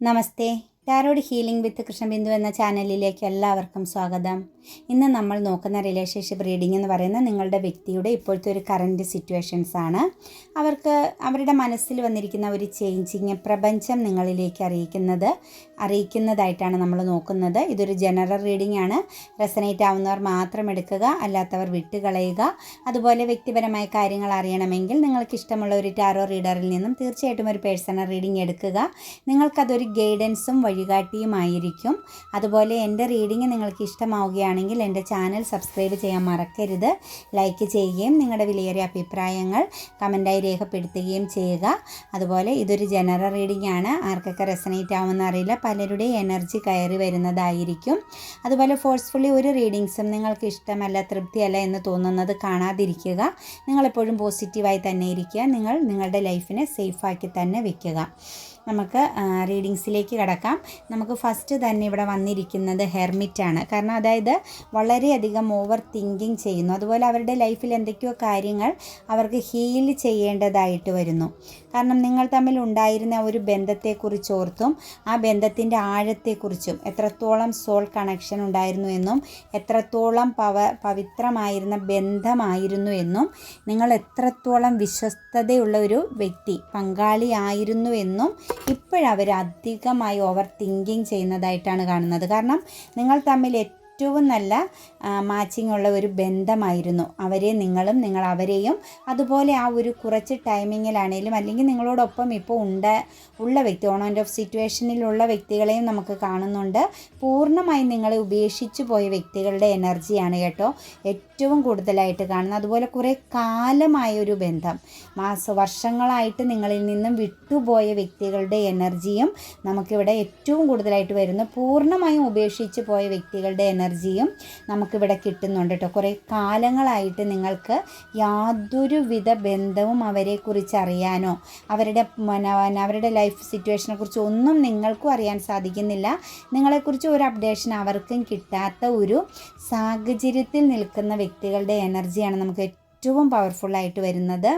नमस्ते। Tarot healing വിത്ത് കൃഷ്ണബിന്ദു എന്ന ചാനലിലേക്ക് എല്ലാവർക്കും സ്വാഗതം. ഇന്ന് നമ്മൾ നോക്കുന്ന റിലേഷൻഷിപ്പ് റീഡിംഗ് എന്ന് പറയുന്നത് നിങ്ങളുടെ വ്യക്തിയുടെ ഇപ്പോഴത്തെ ഒരു കറന്റ് സിറ്റുവേഷൻസ് ആണ്. അവർക്ക് അവരുടെ മനസ്സിൽ വന്നിരിക്കുന്ന ഒരു ചേഞ്ചിങ് പ്രപഞ്ചം നിങ്ങളിലേക്ക് അറിയിക്കുന്നത് അറിയിക്കുന്നതായിട്ടാണ് നമ്മൾ നോക്കുന്നത്. ഇതൊരു ജനറൽ റീഡിംഗ് ആണ്. റെസനേറ്റ് ആവുന്നവർ മാത്രം എടുക്കുക അല്ലാത്തവർ വിട്ടുകളയുക. അതുപോലെ വ്യക്തിപരമായ കാര്യങ്ങൾ അറിയണമെങ്കിൽ നിങ്ങൾക്ക് ഇഷ്ടമുള്ള ഒരു ടാരോ റീഡറിൽ നിന്നും തീർച്ചയായിട്ടും ഒരു പേഴ്സണൽ റീഡിംഗ് എടുക്കുക. നിങ്ങൾക്കതൊരു ഗൈഡൻസും വഴികാട്ടിയുമായിരിക്കും. അതുപോലെ എന്റെ റീഡിംഗ് നിങ്ങൾക്ക് ഇഷ്ടമാവുകയാണെങ്കിൽ എന്റെ ചാനൽ സബ്സ്ക്രൈബ് ചെയ്യാൻ മറക്കരുത്. ലൈക്ക് ചെയ്യുകയും നിങ്ങളുടെ വിലയേറിയ അഭിപ്രായങ്ങൾ കമന്റായി രേഖപ്പെടുത്തുകയും ചെയ്യുക. അതുപോലെ ഇതൊരു ജനറൽ റീഡിംഗ് ആണ്. ആർക്കൊക്കെ റെസനേറ്റ് ആവുമെന്ന് അറിയില്ല. പലരുടെ എനർജി കയറി വരുന്നതായിരിക്കും. അതുപോലെ ഫോഴ്സ്ഫുള്ളി ഒരു റീഡിങ്സും നിങ്ങൾക്ക് ഇഷ്ടമല്ല തൃപ്തിയല്ല എന്ന് തോന്നുന്നത് കാണാതിരിക്കുക. നിങ്ങളെപ്പോഴും പോസിറ്റീവായി തന്നെ ഇരിക്കുക. നിങ്ങൾ നിങ്ങളുടെ ലൈഫിനെ സേഫാക്കി തന്നെ വെക്കുക. നമുക്ക് റീഡിങ്സിലേക്ക് കിടക്കാം. നമുക്ക് ഫസ്റ്റ് തന്നെ ഇവിടെ വന്നിരിക്കുന്നത് ഹെർമിറ്റാണ് കാരണം അതായത് വളരെയധികം ഓവർ തിങ്കിങ് ചെയ്യുന്നു. അതുപോലെ അവരുടെ ലൈഫിൽ എന്തൊക്കെയോ കാര്യങ്ങൾ അവർക്ക് ഹീൽ ചെയ്യേണ്ടതായിട്ട് വരുന്നു. കാരണം നിങ്ങൾ തമ്മിൽ ഉണ്ടായിരുന്ന ഒരു ബന്ധത്തെക്കുറിച്ച് ഓർത്തും ആ ബന്ധത്തിന്റെ ആഴത്തെക്കുറിച്ചും എത്രത്തോളം സോൾ കണക്ഷൻ ഉണ്ടായിരുന്നു എന്നും എത്രത്തോളം പവ പവിത്രമായിരുന്ന ബന്ധമായിരുന്നു എന്നും നിങ്ങൾ എത്രത്തോളം വിശ്വസ്തതയുള്ള ഒരു വ്യക്തി പങ്കാളിയായിരുന്നു എന്നും ഇപ്പോഴവർ അധികമായി ഓവർ തിങ്കിങ് ചെയ്യുന്നതായിട്ടാണ് കാണുന്നത്. കാരണം നിങ്ങൾ തമ്മിൽ ഏറ്റവും നല്ല മാച്ചിങ് ഉള്ള ഒരു ബന്ധമായിരുന്നു. അവരെ നിങ്ങളും നിങ്ങൾ അവരെയും അതുപോലെ ആ ഒരു കുറച്ച് ടൈമിങ്ങിലാണേലും അല്ലെങ്കിൽ നിങ്ങളോടൊപ്പം ഇപ്പോൾ ഉണ്ട് ഉള്ള വ്യക്തി ഓൺ ആൻഡ് ഓഫ് സിറ്റുവേഷനിലുള്ള വ്യക്തികളെയും നമുക്ക് കാണുന്നുണ്ട്. പൂർണമായും നിങ്ങളെ ഉപേക്ഷിച്ചു പോയ വ്യക്തികളുടെ എനർജിയാണ് കേട്ടോ. ഏറ്റവും കൂടുതലായിട്ട് കാണുന്നത്. അതുപോലെ കുറേ കാലമായ ഒരു ബന്ധം. മാസ വർഷങ്ങളായിട്ട് നിങ്ങളിൽ നിന്നും വിട്ടുപോയ വ്യക്തികളുടെ എനർജിയും നമുക്കിവിടെ ഏറ്റവും കൂടുതലായിട്ട് വരുന്നു. പൂർണമായും ഉപേക്ഷിച്ച് പോയ വ്യക്തികളുടെ എനർജിയും നമുക്കിവിടെ കിട്ടുന്നുണ്ട് കേട്ടോ കുറേ കാലങ്ങളായിട്ട് നിങ്ങൾക്ക് യാതൊരു വിധ ബന്ധവും അവരെക്കുറിച്ച് അറിയാനോ അവരുടെ അവരുടെ ലൈഫ് സിറ്റുവേഷനെ കുറിച്ച് ഒന്നും നിങ്ങൾക്കും അറിയാൻ സാധിക്കുന്നില്ല. നിങ്ങളെക്കുറിച്ച് ഒരു അപ്ഡേഷൻ അവർക്കും കിട്ടാത്ത ഒരു സാഹചര്യത്തിൽ നിൽക്കുന്ന വ്യക്തികളുടെ എനർജിയാണ് നമുക്ക് ഏറ്റവും പവർഫുള്ളായിട്ട് വരുന്നത്.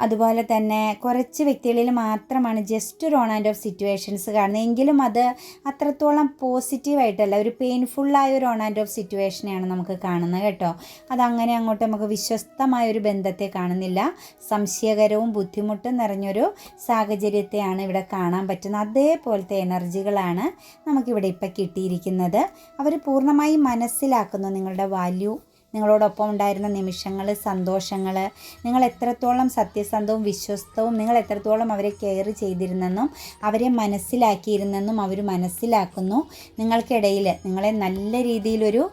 അതുപോലെ തന്നെ കുറച്ച് വ്യക്തികളിൽ മാത്രമാണ് ജസ്റ്റ് ഒരു ഓൺ ആൻഡ് ഓഫ് സിറ്റുവേഷൻസ് കാണുന്നത്. എങ്കിലും അത് അത്രത്തോളം പോസിറ്റീവായിട്ടല്ല ഒരു പെയിൻഫുള്ളായ ഒരു ഓൺ ആൻഡ് ഓഫ് സിറ്റുവേഷനെയാണ് നമുക്ക് കാണുന്നത് കേട്ടോ. അതങ്ങനെ അങ്ങോട്ട് നമുക്ക് വിശ്വസ്തമായ ഒരു ബന്ധത്തെ കാണുന്നില്ല. സംശയകരവും ബുദ്ധിമുട്ടും നിറഞ്ഞൊരു സാഹചര്യത്തെയാണ് ഇവിടെ കാണാൻ പറ്റുന്നത്. അതേപോലത്തെ എനർജികളാണ് നമുക്കിവിടെ ഇപ്പം കിട്ടിയിരിക്കുന്നത്. അവർ പൂർണമായും മനസ്സിലാക്കുന്നു നിങ്ങളുടെ വാല്യൂ നിങ്ങളോടൊപ്പം ഉണ്ടായിരുന്ന നിമിഷങ്ങൾ സന്തോഷങ്ങൾ നിങ്ങൾ എത്രത്തോളം സത്യസന്ധവും വിശ്വസ്തവും നിങ്ങൾ എത്രത്തോളം അവരെ കെയർ ചെയ്തിരുന്നെന്നും അവരെ മനസ്സിലാക്കിയിരുന്നെന്നും അവർ മനസ്സിലാക്കുന്നു. നിങ്ങൾക്കിടയിൽ നിങ്ങളെ നല്ല രീതിയിലൊരു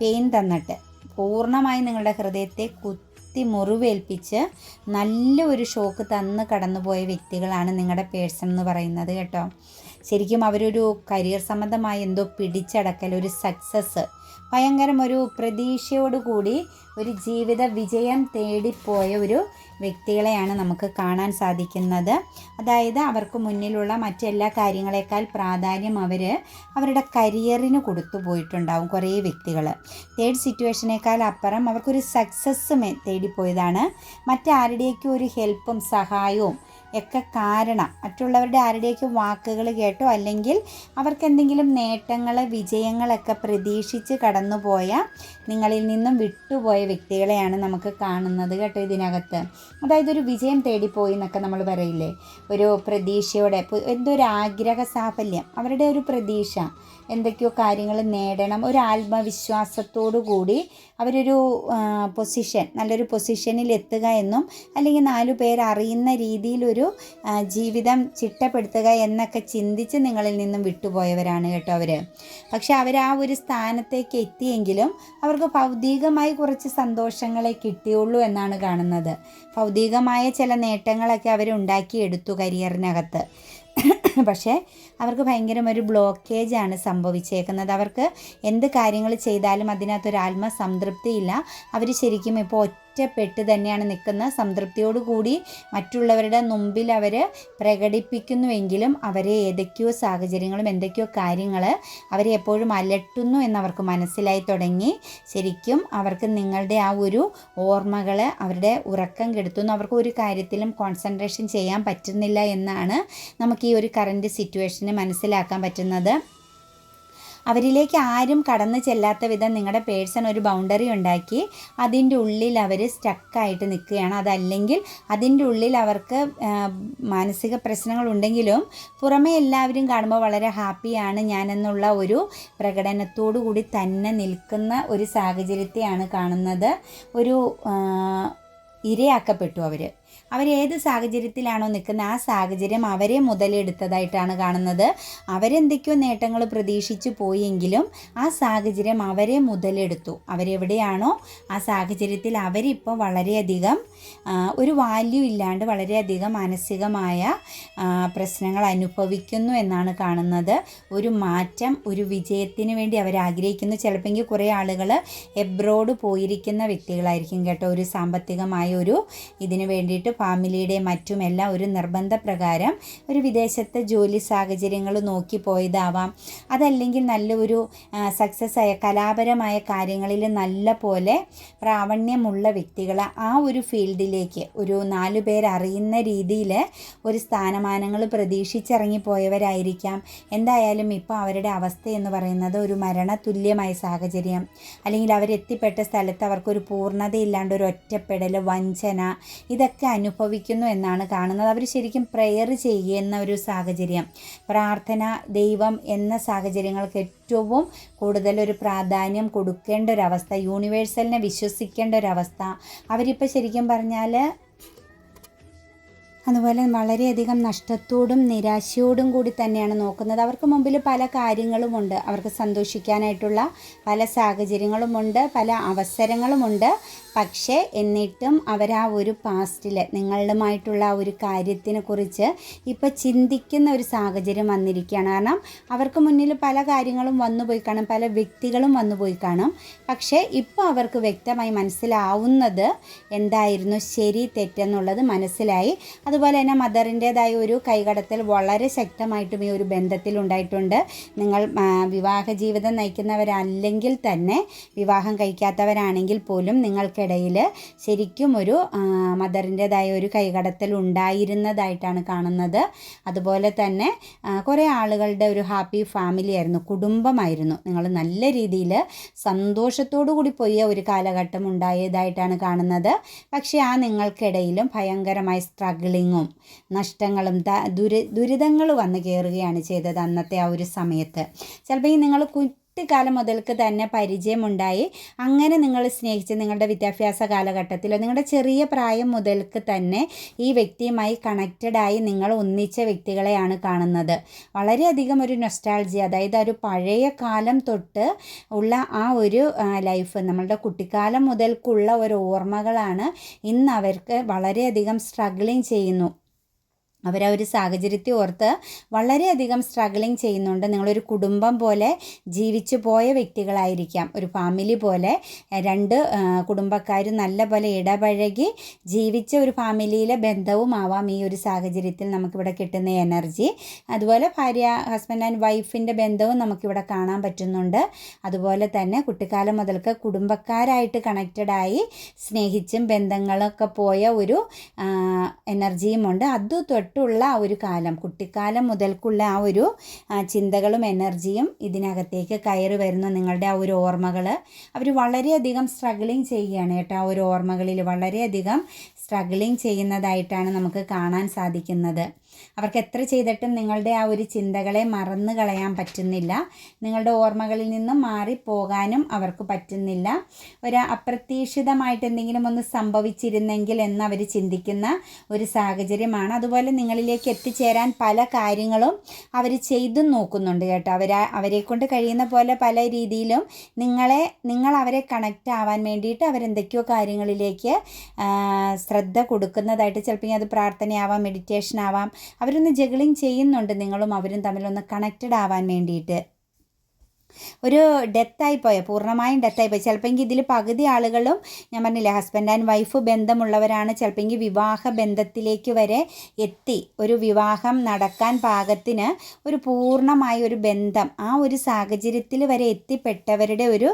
പെയിൻ തന്നിട്ട് പൂർണമായി നിങ്ങളുടെ ഹൃദയത്തെ കുത്തി മുറിവേൽപ്പിച്ച് നല്ല ഒരു ഷോക്ക് തന്ന് കടന്നുപോയ വ്യക്തികളാണ് നിങ്ങളുടെ പേഴ്സൺ എന്ന് പറയുന്നത് കേട്ടോ. ശരിക്കും അവരൊരു കരിയർ സംബന്ധമായി എന്തോ പിടിച്ചടക്കൽ ഒരു സക്സസ് ഭയങ്കരം ഒരു പ്രതീക്ഷയോടുകൂടി ഒരു ജീവിത വിജയം തേടിപ്പോയ ഒരു വ്യക്തികളെയാണ് നമുക്ക് കാണാൻ സാധിക്കുന്നത്. അതായത് അവർക്ക് മുന്നിലുള്ള മറ്റെല്ലാ കാര്യങ്ങളെക്കാൾ പ്രാധാന്യം അവർ അവരുടെ കരിയറിന് കൊടുത്തു പോയിട്ടുണ്ടാവും കുറേ വ്യക്തികൾ തേർഡ് സിറ്റുവേഷനേക്കാൾ അപ്പുറം അവർക്കൊരു സക്സസ് തേടിപ്പോയതാണ്. മറ്റാരുടെയൊക്കെ ഒരു ഹെൽപ്പും സഹായവും ഒക്കെ കാരണം മറ്റുള്ളവരുടെ ആരുടെയൊക്കെ വാക്കുകൾ കേട്ടോ? അല്ലെങ്കിൽ അവർക്ക് എന്തെങ്കിലും നേട്ടങ്ങൾ വിജയങ്ങളൊക്കെ പ്രതീക്ഷിച്ച് കടന്നുപോയ നിങ്ങളിൽ നിന്നും വിട്ടുപോയ വ്യക്തികളെയാണ് നമുക്ക് കാണുന്നത് കേട്ടോ ഇതിനകത്ത്. അതായത് ഒരു വിജയം തേടിപ്പോയി എന്നൊക്കെ നമ്മൾ പറയില്ലേ? ഒരു പ്രതീക്ഷയോടെ എന്തോ ഒരു ആഗ്രഹ സാഫല്യം അവരുടെ ഒരു പ്രതീക്ഷ എന്തൊക്കെയോ കാര്യങ്ങൾ നേടണം ഒരു ആത്മവിശ്വാസത്തോടു കൂടി അവരൊരു പൊസിഷൻ നല്ലൊരു പൊസിഷനിൽ എത്തുക എന്നും അല്ലെങ്കിൽ നാലു പേർ അറിയുന്ന രീതിയിലൊരു ജീവിതം ചിട്ടപ്പെടുത്തുക എന്നൊക്കെ ചിന്തിച്ച് നിങ്ങളിൽ നിന്നും വിട്ടുപോയവരാണ് കേട്ടോ അവർ പക്ഷെ അവർ ആ ഒരു സ്ഥാനത്തേക്ക് എത്തിയെങ്കിലും അവർക്ക് ഭൗതികമായി കുറച്ച് സന്തോഷങ്ങളെ കിട്ടിയുള്ളൂ എന്നാണ് കാണുന്നത്. ഭൗതികമായ ചില നേട്ടങ്ങളൊക്കെ അവർ ഉണ്ടാക്കിയെടുത്തു കരിയറിനകത്ത്. പക്ഷേ അവർക്ക് ഭയങ്കര ഒരു ബ്ലോക്കേജ് ആണ് സംഭവിച്ചേക്കുന്നത്. അവർക്ക് എന്ത് കാര്യങ്ങൾ ചെയ്താലും അതിനകത്തൊരു ആത്മസംതൃപ്തിയില്ല. അവർ ശരിക്കും ഇപ്പോൾ ഒറ്റ ഒറ്റപ്പെട്ട് തന്നെയാണ് നിൽക്കുന്നത് സംതൃപ്തിയോടുകൂടി മറ്റുള്ളവരുടെ മുമ്പിൽ അവർ പ്രകടിപ്പിക്കുന്നുവെങ്കിലും അവരെ ഏതൊക്കെയോ സാഹചര്യങ്ങളും എന്തൊക്കെയോ കാര്യങ്ങൾ അവരെ എപ്പോഴും അലട്ടുന്നു എന്നവർക്ക് മനസ്സിലായി തുടങ്ങി. ശരിക്കും അവർക്ക് നിങ്ങളുടെ ആ ഒരു ഓർമ്മകൾ അവരുടെ ഉറക്കം കെടുത്തുന്നു. അവർക്ക് ഒരു കാര്യത്തിലും കോൺസെൻട്രേഷൻ ചെയ്യാൻ പറ്റുന്നില്ല എന്നാണ് നമുക്ക് ഈ ഒരു കറന്റ് സിറ്റുവേഷന് മനസ്സിലാക്കാൻ പറ്റുന്നത്. അവരിലേക്ക് ആരും കടന്നു ചെല്ലാത്ത വിധം നിങ്ങളുടെ പേഴ്സൺ ഒരു ബൗണ്ടറി ഉണ്ടാക്കി അതിന്റെ ഉള്ളിൽ അവർ സ്റ്റക്കായിട്ട് നിൽക്കുകയാണ്. അതല്ലെങ്കിൽ അതിന്റെ ഉള്ളിൽ അവർക്ക് മാനസിക പ്രശ്നങ്ങൾ ഉണ്ടെങ്കിലും പുറമേ എല്ലാവരും കാണുമ്പോൾ വളരെ ഹാപ്പിയാണ് ഞാനെന്നുള്ള ഒരു പ്രകടനത്തോടു കൂടി തന്നെ നിൽക്കുന്ന ഒരു സാഹചര്യത്തെയാണ് കാണുന്നത്. ഒരു ഇരയാക്കപ്പെട്ടു അവർ അവരേത് സാഹചര്യത്തിലാണോ നിൽക്കുന്നത് ആ സാഹചര്യം അവരെ മുതലെടുത്തതായിട്ടാണ് കാണുന്നത്. അവരെന്തൊക്കെയോ നേട്ടങ്ങൾ പ്രതീക്ഷിച്ചു പോയെങ്കിലും ആ സാഹചര്യം അവരെ മുതലെടുത്തു. അവരെവിടെയാണോ ആ സാഹചര്യത്തിൽ അവരിപ്പോൾ വളരെയധികം ഒരു വാല്യൂ ഇല്ലാണ്ട് വളരെയധികം മാനസികമായ പ്രശ്നങ്ങൾ അനുഭവിക്കുന്നു എന്നാണ് കാണുന്നത്. ഒരു മാറ്റം ഒരു വിജയത്തിന് വേണ്ടി അവർ ആഗ്രഹിക്കുന്നു. ചിലപ്പോൾ കുറേ ആളുകൾ എബ്രോഡ് പോയിരിക്കുന്ന വ്യക്തികളായിരിക്കും കേട്ടോ. ഒരു സാമ്പത്തികമായ ഒരു ഇതിന് വേണ്ടിയിട്ട് ഫാമിലിയുടെ മറ്റുമെല്ലാം ഒരു നിർബന്ധ പ്രകാരം ഒരു വിദേശത്തെ ജോലി സാഹചര്യങ്ങൾ നോക്കി പോയതാവാം. അതല്ലെങ്കിൽ നല്ലൊരു സക്സസ് ആയ കലാപരമായ കാര്യങ്ങളിൽ നല്ല പോലെ പ്രാവണ്യമുള്ള വ്യക്തികൾ ആ ഒരു ഫീൽഡിലേക്ക് ഒരു നാല് പേരറിയുന്ന രീതിയിൽ ഒരു സ്ഥാനമാനങ്ങൾ പ്രതീക്ഷിച്ചിറങ്ങിപ്പോയവരായിരിക്കാം. എന്തായാലും ഇപ്പോൾ അവരുടെ അവസ്ഥ എന്ന് പറയുന്നത് ഒരു മരണതുല്യമായ സാഹചര്യം. അല്ലെങ്കിൽ അവരെത്തിപ്പെട്ട സ്ഥലത്ത് അവർക്കൊരു പൂർണതയില്ലാണ്ട് ഒരു ഒറ്റപ്പെടൽ വഞ്ചന ഇതൊക്കെ അനുഭവിക്കുന്നു എന്നാണ് കാണുന്നത്. അവർ ശരിക്കും പ്രെയർ ചെയ്യുന്ന ഒരു സാഹചര്യം. പ്രാർത്ഥന ദൈവം എന്ന സാഹചര്യങ്ങൾക്ക് ഏറ്റവും കൂടുതൽ ഒരു പ്രാധാന്യം കൊടുക്കേണ്ട ഒരവസ്ഥ യൂണിവേഴ്സലിനെ വിശ്വസിക്കേണ്ട ഒരവസ്ഥ അവരിപ്പോൾ ശരിക്കും പറഞ്ഞാൽ അതുപോലെ വളരെയധികം നഷ്ടത്തോടും നിരാശയോടും കൂടി തന്നെയാണ് നോക്കുന്നത്. അവർക്ക് മുമ്പിൽ പല കാര്യങ്ങളുമുണ്ട്. അവർക്ക് സന്തോഷിക്കാനായിട്ടുള്ള പല സാഹചര്യങ്ങളുമുണ്ട് പല അവസരങ്ങളുമുണ്ട്. പക്ഷേ എന്നിട്ടും അവർ ആ ഒരു പാസ്റ്റിൽ നിങ്ങളുമായിട്ടുള്ള ആ ഒരു കാര്യത്തിനെ കുറിച്ച് ഇപ്പോൾ ചിന്തിക്കുന്ന ഒരു സാഹചര്യം വന്നിരിക്കുകയാണ്. കാരണം അവർക്ക് മുന്നിൽ പല കാര്യങ്ങളും വന്നു പോയി കാണും പല വ്യക്തികളും വന്നു പോയി കാണും. പക്ഷേ ഇപ്പോൾ അവർക്ക് വ്യക്തമായി മനസ്സിലാവുന്നത് എന്തായിരുന്നു? ശരി തെറ്റെന്നുള്ളത് മനസ്സിലായി. അതുപോലെ തന്നെ മദറിന്റേതായ ഒരു കൈകടത്തൽ വളരെ ശക്തമായിട്ടും ഈ ഒരു ബന്ധത്തിൽ ഉണ്ടായിട്ടുണ്ട്. നിങ്ങൾ വിവാഹ ജീവിതം നയിക്കുന്നവരല്ലെങ്കിൽ തന്നെ വിവാഹം കഴിക്കാത്തവരാണെങ്കിൽ പോലും നിങ്ങൾക്ക് ഇടയിൽ ശരിക്കും ഒരു മദറിന്റെതായ ഒരു കൈകടത്തൽ ഉണ്ടായിരുന്നതായിട്ടാണ് കാണുന്നത്. അതുപോലെ തന്നെ കുറേ ആളുകളുടെ ഒരു ഹാപ്പി ഫാമിലി ആയിരുന്നു കുടുംബമായിരുന്നു. നിങ്ങൾ നല്ല രീതിയിൽ സന്തോഷത്തോടു കൂടി പോയ ഒരു കാലഘട്ടം ഉണ്ടായതായിട്ടാണ് കാണുന്നത്. പക്ഷേ ആ നിങ്ങൾക്കിടയിലും ഭയങ്കരമായ സ്ട്രഗിളിങ്ങും നഷ്ടങ്ങളും ദുരി ദുരിതങ്ങൾ വന്ന് കയറുകയാണ് ചെയ്തത് അന്നത്തെ ആ ഒരു സമയത്ത്. ചിലപ്പോൾ ഈ നിങ്ങൾ കുട്ടിക്കാലം മുതൽക്ക് തന്നെ പരിചയമുണ്ടായി. അങ്ങനെ നിങ്ങൾ സ്നേഹിച്ച് നിങ്ങളുടെ വിദ്യാഭ്യാസ കാലഘട്ടത്തിലോ നിങ്ങളുടെ ചെറിയ പ്രായം മുതൽക്ക് തന്നെ ഈ വ്യക്തിയുമായി കണക്റ്റഡായി നിങ്ങൾ ഒന്നിച്ച വ്യക്തികളെയാണ് കാണുന്നത്. വളരെയധികം ഒരു നൊസ്റ്റാൾജി അതായത് ഒരു പഴയ കാലം തൊട്ട് ഉള്ള ആ ഒരു ലൈഫ് നമ്മളുടെ കുട്ടിക്കാലം മുതൽക്കുള്ള ഒരു ഓർമ്മകളാണ് ഇന്ന് അവർക്ക് വളരെയധികം സ്ട്രഗ്ലിങ് ചെയ്യുന്നു. അവർ ആ ഒരു സാഹചര്യത്തെ ഓർത്ത് വളരെയധികം സ്ട്രഗിളിങ് ചെയ്യുന്നുണ്ട്. നിങ്ങളൊരു കുടുംബം പോലെ ജീവിച്ചു പോയ വ്യക്തികളായിരിക്കാം. ഒരു ഫാമിലി പോലെ രണ്ട് കുടുംബക്കാരും നല്ല പോലെ ഇടപഴകി ജീവിച്ച ഒരു ഫാമിലിയിലെ ബന്ധവും ആവാം ഈ ഒരു സാഹചര്യത്തിൽ നമുക്കിവിടെ കിട്ടുന്ന എനർജി അതുപോലെ ഭാര്യ ഹസ്ബൻഡ് ആൻഡ് വൈഫിന്റെ ബന്ധവും നമുക്കിവിടെ കാണാൻ പറ്റുന്നുണ്ട്. അതുപോലെ തന്നെ കുട്ടിക്കാലം മുതൽക്ക് കുടുംബക്കാരായിട്ട് കണക്റ്റഡായി സ്നേഹിച്ചും ബന്ധങ്ങളൊക്കെ പോയ ഒരു എനർജിയുമുണ്ട് അത് തൊട്ട് തൊട്ടുള്ള ആ ഒരു കാലം കുട്ടിക്കാലം മുതൽക്കുള്ള ആ ഒരു ചിന്തകളും എനർജിയും ഇതിനകത്തേക്ക് കയറി വരുന്ന നിങ്ങളുടെ ആ ഒരു ഓർമ്മകൾ അവർ വളരെയധികം സ്ട്രഗിളിങ് ചെയ്യുകയാണ് കേട്ടോ. ആ ഒരു ഓർമ്മകളിൽ വളരെയധികം സ്ട്രഗിളിങ് ചെയ്യുന്നതായിട്ടാണ് നമുക്ക് കാണാൻ സാധിക്കുന്നത്. അവർക്ക് എത്ര ചെയ്തിട്ടും നിങ്ങളുടെ ആ ഒരു ചിന്തകളെ മറന്നു കളയാൻ പറ്റുന്നില്ല. നിങ്ങളുടെ ഓർമ്മകളിൽ നിന്നും മാറിപ്പോകാനും അവർക്ക് പറ്റുന്നില്ല. ഒരു അപ്രതീക്ഷിതമായിട്ട് എന്തെങ്കിലും ഒന്ന് സംഭവിച്ചിരുന്നെങ്കിൽ എന്ന് അവർ ചിന്തിക്കുന്ന ഒരു സാഹചര്യമാണ്. അതുപോലെ നിങ്ങളിലേക്ക് എത്തിച്ചേരാൻ പല കാര്യങ്ങളും അവർ ചെയ്തു നോക്കുന്നുണ്ട് കേട്ടോ. അവർ അവരെ കൊണ്ട് കഴിയുന്ന പോലെ പല രീതിയിലും നിങ്ങളെ നിങ്ങൾ അവരെ കണക്റ്റ് ആവാൻ വേണ്ടിയിട്ട് അവരെന്തൊക്കെയോ കാര്യങ്ങളിലേക്ക് ശ്രദ്ധ കൊടുക്കുന്നതായിട്ട് ചിലപ്പോൾ അത് പ്രാർത്ഥനയാവാം മെഡിറ്റേഷൻ ആവാം അവരൊന്ന് ജഗിളിങ് ചെയ്യുന്നുണ്ട്. നിങ്ങളും അവരും തമ്മിലൊന്ന് കണക്റ്റഡ് ആവാൻ വേണ്ടിയിട്ട്. ഒരു ഡെത്തായി പോയ? പൂർണമായും ഡെത്തായി പോയി? ചിലപ്പോൾ ഇതിൽ പകുതി ആളുകളും ഞാൻ പറഞ്ഞില്ലേ ഹസ്ബൻഡ് ആൻഡ് വൈഫ് ബന്ധമുള്ളവരാണ്. ചിലപ്പോൾ വിവാഹ ബന്ധത്തിലേക്ക് വരെ എത്തി. ഒരു വിവാഹം നടക്കാൻ പാകത്തിന് ഒരു പൂർണമായ ഒരു ബന്ധം ആ ഒരു സാഹചര്യത്തിൽ വരെ എത്തിപ്പെട്ടവരുടെ ഒരു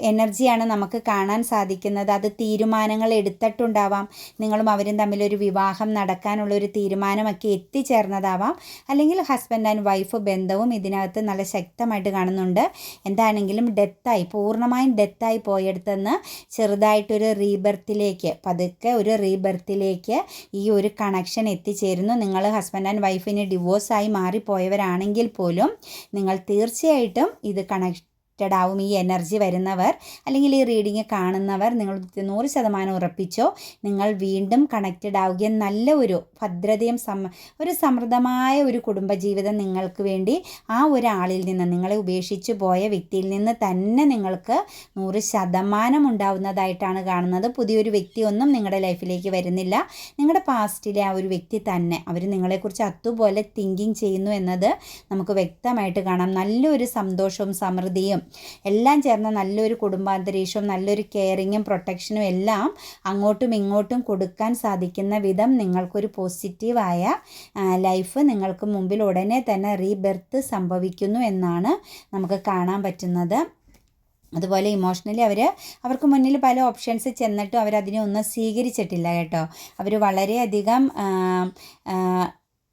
എനർജിയാണ് നമുക്ക് കാണാൻ സാധിക്കുന്നത്. അത് തീരുമാനങ്ങൾ എടുത്തിട്ടുണ്ടാവാം. നിങ്ങളും അവരും തമ്മിലൊരു വിവാഹം നടക്കാനുള്ള ഒരു തീരുമാനമൊക്കെ എത്തിച്ചേർന്നതാവാം. അല്ലെങ്കിൽ ഹസ്ബൻഡ് ആൻഡ് വൈഫ് ബന്ധവും ഇതിനകത്ത് നല്ല ശക്തമായിട്ട് കാണുന്നുണ്ട്. എന്താണെങ്കിലും ഡെത്തായി പൂർണമായും ഡെത്തായി പോയെടുത്തെന്ന് ചെറുതായിട്ടൊരു റീബർത്തിലേക്ക് പതുക്കെ ഒരു റീബർത്തിലേക്ക് ഈ ഒരു കണക്ഷൻ എത്തിച്ചേരുന്നു. നിങ്ങൾ ഹസ്ബൻഡ് ആൻഡ് വൈഫിന് ഡിവോഴ്സായി മാറിപ്പോയവരാണെങ്കിൽ പോലും നിങ്ങൾ തീർച്ചയായിട്ടും ഇത് കണക്ട് കണക്റ്റഡ് ആവും ഈ എനർജി വരുന്നവർ അല്ലെങ്കിൽ ഈ റീഡിങ് കാണുന്നവർ നിങ്ങൾ നൂറ് ശതമാനം ഉറപ്പിച്ചോ നിങ്ങൾ വീണ്ടും കണക്റ്റഡ് ആവുകയും നല്ല ഒരു ഭദ്രതയും സമ ഒരു സമൃദ്ധമായ ഒരു കുടുംബജീവിതം നിങ്ങൾക്ക് വേണ്ടി ആ ഒരാളിൽ നിന്ന് നിങ്ങളെ ഉപേക്ഷിച്ച് പോയ വ്യക്തിയിൽ നിന്ന് തന്നെ നിങ്ങൾക്ക് നൂറ് ശതമാനം ഉണ്ടാവുന്നതായിട്ടാണ് കാണുന്നത്. പുതിയൊരു വ്യക്തി ഒന്നും നിങ്ങളുടെ ലൈഫിലേക്ക് വരുന്നില്ല. നിങ്ങളുടെ പാസ്റ്റിലെ ആ ഒരു വ്യക്തി തന്നെ അവർ നിങ്ങളെക്കുറിച്ച് അതുപോലെ തിങ്കിങ് ചെയ്യുന്നു എന്നത് നമുക്ക് വ്യക്തമായിട്ട് കാണാം. നല്ലൊരു സന്തോഷവും സമൃദ്ധിയും എല്ലാം ചേർന്ന നല്ലൊരു കുടുംബാന്തരീക്ഷവും നല്ലൊരു കെയറിങ്ങും പ്രൊട്ടക്ഷനും എല്ലാം അങ്ങോട്ടും ഇങ്ങോട്ടും കൊടുക്കാൻ സാധിക്കുന്ന വിധം നിങ്ങൾക്കൊരു പോസിറ്റീവായ ലൈഫ് നിങ്ങൾക്ക് മുമ്പിൽ ഉടനെ തന്നെ റീബെർത്ത് സംഭവിക്കുന്നു എന്നാണ് നമുക്ക് കാണാൻ പറ്റുന്നത്. അതുപോലെ ഇമോഷണലി അവർ അവർക്ക് മുന്നിൽ പല ഓപ്ഷൻസ് ചെന്നിട്ടും അവരതിനെ ഒന്നും സ്വീകരിച്ചിട്ടില്ല കേട്ടോ. അവർ വളരെയധികം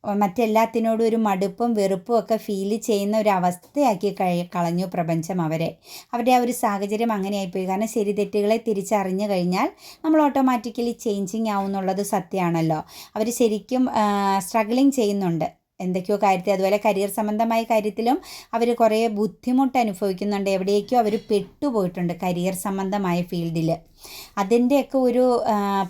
മറ്റെല്ലാത്തിനോടും ഒരു മടുപ്പും വെറുപ്പും ഒക്കെ ഫീൽ ചെയ്യുന്ന ഒരു അവസ്ഥയാക്കി കഴി കളഞ്ഞു പ്രപഞ്ചം അവരെ. അവരുടെ ആ ഒരു സാഹചര്യം അങ്ങനെയായിപ്പോയി. കാരണം ശരി തെറ്റുകളെ തിരിച്ചറിഞ്ഞു കഴിഞ്ഞാൽ നമ്മൾ ഓട്ടോമാറ്റിക്കലി ചേഞ്ചിങ് ആവും എന്നുള്ളത് സത്യമാണല്ലോ. അവർ ശരിക്കും സ്ട്രഗ്ലിങ് ചെയ്യുന്നുണ്ട്. എന്തൊക്കെയോ കാര്യത്തിൽ അതുപോലെ കരിയർ സംബന്ധമായ കാര്യത്തിലും അവർ കുറേ ബുദ്ധിമുട്ട് അനുഭവിക്കുന്നുണ്ട്. എവിടേക്കോ അവർ പെട്ടുപോയിട്ടുണ്ട് കരിയർ സംബന്ധമായ ഫീൽഡിൽ അതിന്റെയൊക്കെ ഒരു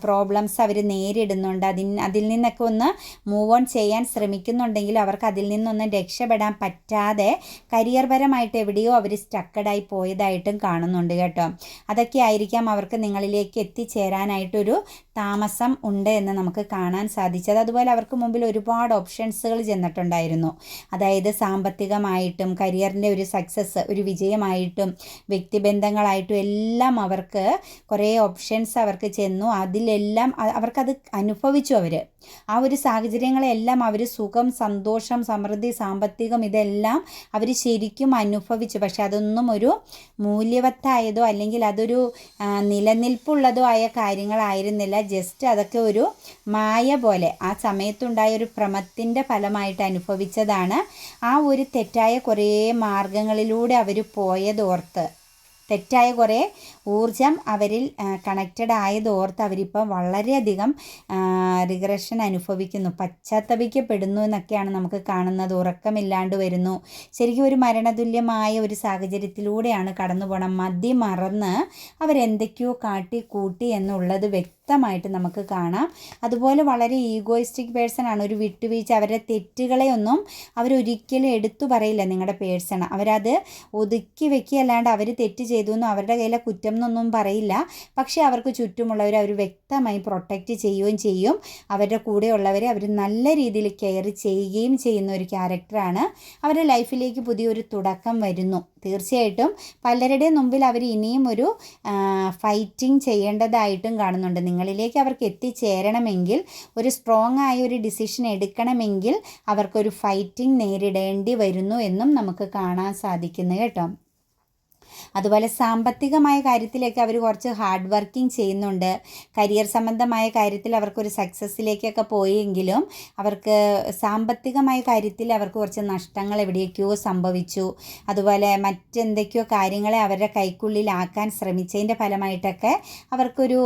പ്രോബ്ലംസ് അവർ നേരിടുന്നുണ്ട്. അതിന് അതിൽ നിന്നൊക്കെ ഒന്ന് മൂവ് ഓൺ ചെയ്യാൻ ശ്രമിക്കുന്നുണ്ടെങ്കിൽ അവർക്ക് അതിൽ നിന്നൊന്നും രക്ഷപ്പെടാൻ പറ്റാതെ കരിയർപരമായിട്ട് എവിടെയോ അവർ സ്റ്റക്കഡായി പോയതായിട്ടും കാണുന്നുണ്ട് കേട്ടോ. അതൊക്കെ ആയിരിക്കാം അവർക്ക് നിങ്ങളിലേക്ക് എത്തിച്ചേരാനായിട്ടൊരു താമസം ഉണ്ട് എന്ന് നമുക്ക് കാണാൻ സാധിച്ചത്. അതുപോലെ അവർക്ക് മുമ്പിൽ ഒരുപാട് ഓപ്ഷൻസുകൾ ചെന്നിട്ടുണ്ടായിരുന്നു. അതായത് സാമ്പത്തികമായിട്ടും കരിയറിന്റെ ഒരു സക്സസ് ഒരു വിജയമായിട്ടും വ്യക്തിബന്ധങ്ങളായിട്ടും എല്ലാം അവർക്ക് കുറേ ഓപ്ഷൻസ് അവർക്ക് ചെന്നു. അതിലെല്ലാം അവർക്കത് അനുഭവിച്ചു അവർ ആ ഒരു സാഹചര്യങ്ങളെല്ലാം അവർ സുഖം സന്തോഷം സമൃദ്ധി സാമ്പത്തികം ഇതെല്ലാം അവർ ശരിക്കും അനുഭവിച്ചു. പക്ഷെ അതൊന്നും ഒരു മൂല്യവത്തായതോ അല്ലെങ്കിൽ അതൊരു നിലനിൽപ്പുള്ളതോ ആയ കാര്യങ്ങളായിരുന്നില്ല. ജസ്റ്റ് അതൊക്കെ ഒരു മായ പോലെ ആ സമയത്തുണ്ടായ ഒരു ഭ്രമത്തിന്റെ ഫലമായിട്ട് അനുഭവിച്ചതാണ് ആ ഒരു തെറ്റായ കുറേ മാർഗങ്ങളിലൂടെ അവർ പോയതോർത്ത്. തെറ്റായ കുറേ ഊർജം അവരിൽ കണക്റ്റഡ് ആയത് ഓർത്ത് അവരിപ്പോൾ വളരെയധികം റിഗ്രഷൻ അനുഭവിക്കുന്നു. പശ്ചാത്തപിക്കപ്പെടുന്നു എന്നൊക്കെയാണ് നമുക്ക് കാണുന്നത്. ഉറക്കമില്ലാണ്ട് വരുന്നു. ശരിക്കും ഒരു മരണതുല്യമായ ഒരു സാഹചര്യത്തിലൂടെയാണ് കടന്നു പോകണം മതി മറന്ന് അവരെന്തൊക്കെയോ കാട്ടി കൂട്ടി എന്നുള്ളത് വ്യക്തമായിട്ട് നമുക്ക് കാണാം. അതുപോലെ വളരെ ഈഗോയിസ്റ്റിക് പേഴ്സൺ ആണ്. ഒരു വിട്ടുവീഴ്ച അവരുടെ തെറ്റുകളെ ഒന്നും അവരൊരിക്കലും എടുത്തു പറയില്ല നിങ്ങളുടെ പേഴ്സൺ അവരത് ഒതുക്കി വെക്കുകയല്ലാണ്ട് അവർ തെറ്റ് ചെയ്തു എന്നും അവരുടെ കയ്യിലെ കുറ്റം എന്നൊന്നും പറയില്ല. പക്ഷേ അവർക്ക് ചുറ്റുമുള്ളവരെ അവർ വ്യക്തമായി പ്രൊട്ടക്റ്റ് ചെയ്യുകയും ചെയ്യും. അവരുടെ കൂടെയുള്ളവരെ അവർ നല്ല രീതിയിൽ കെയർ ചെയ്യുകയും ചെയ്യുന്ന ഒരു ക്യാരക്ടറാണ് അവരുടെ ലൈഫിലേക്ക് പുതിയൊരു തുടക്കം വരുന്നു. തീർച്ചയായിട്ടും പലരുടെയും മുമ്പിൽ അവർ ഇനിയും ഒരു ഫൈറ്റിംഗ് ചെയ്യേണ്ടതായിട്ടും കാണുന്നുണ്ട്. നിങ്ങളിലേക്ക് അവർക്ക് എത്തിച്ചേരണമെങ്കിൽ ഒരു സ്ട്രോങ് ആയ ഒരു ഡിസിഷൻ എടുക്കണമെങ്കിൽ അവർക്കൊരു ഫൈറ്റിംഗ് നേരിടേണ്ടി വരുന്നു എന്നും നമുക്ക് കാണാൻ സാധിക്കുന്നു കേട്ടോ. അതുപോലെ സാമ്പത്തികമായ കാര്യത്തിലേക്ക് അവർ കുറച്ച് ഹാർഡ് വർക്കിംഗ് ചെയ്യുന്നുണ്ട്. കരിയർ സംബന്ധമായ കാര്യത്തിൽ അവർക്കൊരു സക്സസ്സിലേക്കൊക്കെ പോയെങ്കിലും അവർക്ക് സാമ്പത്തികമായ കാര്യത്തിൽ അവർക്ക് കുറച്ച് നഷ്ടങ്ങൾ എവിടെയൊക്കെയോ സംഭവിച്ചു. അതുപോലെ മറ്റെന്തൊക്കെയോ കാര്യങ്ങളെ അവരുടെ കൈക്കുള്ളിലാക്കാൻ ശ്രമിച്ചതിന്റെ ഫലമായിട്ടൊക്കെ അവർക്കൊരു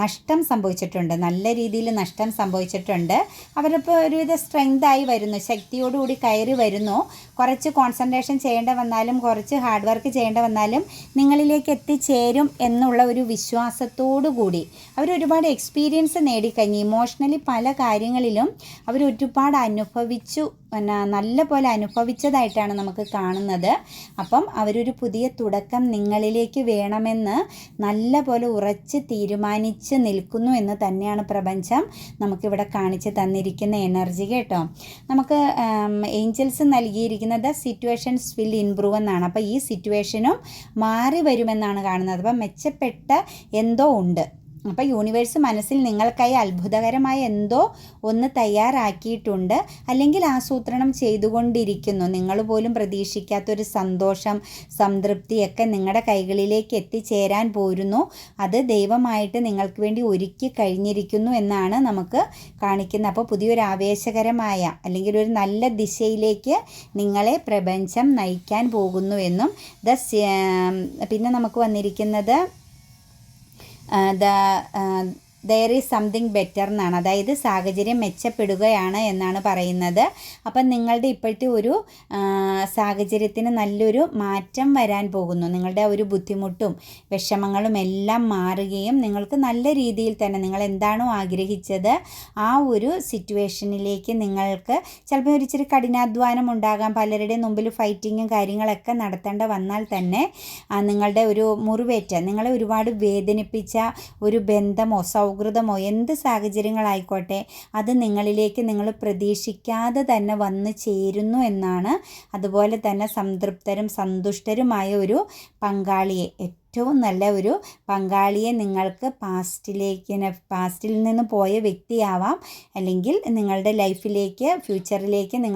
നഷ്ടം സംഭവിച്ചിട്ടുണ്ട്. നല്ല രീതിയിൽ നഷ്ടം സംഭവിച്ചിട്ടുണ്ട്. അവരിപ്പോൾ ഒരുവിധ സ്ട്രെങ്ത് ആയി വരുന്നു. ശക്തിയോടുകൂടി കയറി വരുന്നു. കുറച്ച് കോൺസെൻട്രേഷൻ ചെയ്യേണ്ട വന്നാലും കുറച്ച് ഹാർഡ് വർക്ക് ചെയ്യേണ്ട വന്നാലും നിങ്ങളിലേക്ക് എത്തിച്ചേരും എന്നുള്ള ഒരു വിശ്വാസത്തോടു കൂടി. അവർ ഒരുപാട് എക്സ്പീരിയൻസ് നേടിക്കഴിഞ്ഞു ഇമോഷണലി പല കാര്യങ്ങളിലും അവർ ഒരുപാട് അനുഭവിച്ചു. പിന്നെ നല്ല പോലെ അനുഭവിച്ചതായിട്ടാണ് നമുക്ക് കാണുന്നത്. അപ്പം അവരൊരു പുതിയ തുടക്കം നിങ്ങളിലേക്ക് വേണമെന്ന് നല്ല പോലെ ഉറച്ച് തീരുമാനിച്ച് നിൽക്കുന്നു എന്ന് തന്നെയാണ് പ്രപഞ്ചം നമുക്കിവിടെ കാണിച്ച് തന്നിരിക്കുന്ന എനർജി കേട്ടോ. നമുക്ക് ഏഞ്ചൽസ് നൽകിയിരിക്കുന്നത് സിറ്റുവേഷൻസ് വിൽ ഇംപ്രൂവ് എന്നാണ്. അപ്പോൾ ഈ സിറ്റുവേഷനും മാറി വരുമെന്നാണ് കാണുന്നത്. അപ്പം മെച്ചപ്പെട്ട എന്തോ ഉണ്ട്. അപ്പോൾ യൂണിവേഴ്സ് മനസ്സിൽ നിങ്ങൾക്കായി അത്ഭുതകരമായ എന്തോ ഒന്ന് തയ്യാറാക്കിയിട്ടുണ്ട്. അല്ലെങ്കിൽ ആസൂത്രണം ചെയ്തുകൊണ്ടിരിക്കുന്നു. നിങ്ങൾ പോലും പ്രതീക്ഷിക്കാത്തൊരു സന്തോഷം സംതൃപ്തിയൊക്കെ നിങ്ങളുടെ കൈകളിലേക്ക് എത്തിച്ചേരാൻ പോരുന്നു. അത് ദൈവമായിട്ട് നിങ്ങൾക്ക് വേണ്ടി ഒരുക്കി കഴിഞ്ഞിരിക്കുന്നു എന്നാണ് നമുക്ക് കാണിക്കുന്നത്. അപ്പോൾ പുതിയൊരു ആവേശകരമായ അല്ലെങ്കിൽ ഒരു നല്ല ദിശയിലേക്ക് നിങ്ങളെ പ്രപഞ്ചം നയിക്കാൻ പോകുന്നു എന്നും ദ പിന്നെ നമുക്ക് വന്നിരിക്കുന്നത് the there is something better എന്നാണ്. അതായത് സാഹചര്യം മെച്ചപ്പെടുകയാണ് എന്നാണ് പറയുന്നത്. അപ്പം നിങ്ങളുടെ ഇപ്പോഴത്തെ ഒരു സാഹചര്യത്തിന് നല്ലൊരു മാറ്റം വരാൻ പോകുന്നു. നിങ്ങളുടെ ഒരു ബുദ്ധിമുട്ടും വിഷമങ്ങളും എല്ലാം മാറുകയും നിങ്ങൾക്ക് നല്ല രീതിയിൽ തന്നെ നിങ്ങൾ എന്താണോ ആഗ്രഹിച്ചത് ആ ഒരു സിറ്റുവേഷനിലേക്ക് നിങ്ങൾക്ക് ചിലപ്പോൾ ഒരു ഇച്ചിരി കഠിനാധ്വാനം ഉണ്ടാകാം. പലരുടെയും മുമ്പിൽ ഫൈറ്റിങ്ങും കാര്യങ്ങളൊക്കെ നടത്തേണ്ട വന്നാൽ തന്നെ നിങ്ങളുടെ ഒരു മുറിവേറ്റ നിങ്ങളെ ഒരുപാട് വേദനിപ്പിച്ച ഒരു ബന്ധമോ സൗഹൃദമോ എന്ത് സാഹചര്യങ്ങളായിക്കോട്ടെ അത് നിങ്ങളിലേക്ക് നിങ്ങൾ പ്രതീക്ഷിക്കാതെ തന്നെ വന്ന് ചേരുന്നു എന്നാണ് അതുപോലെ തന്നെ സംതൃപ്തരും സന്തുഷ്ടരുമായ ഒരു പങ്കാളിയെ ഏറ്റവും നല്ല ഒരു പങ്കാളിയെ നിങ്ങൾക്ക് പാസ്റ്റിലേക്ക് പാസ്റ്റിൽ നിന്ന് പോയ വ്യക്തിയാവാം. അല്ലെങ്കിൽ നിങ്ങളുടെ ലൈഫിലേക്ക് ഫ്യൂച്ചറിലേക്ക് നിങ്ങൾ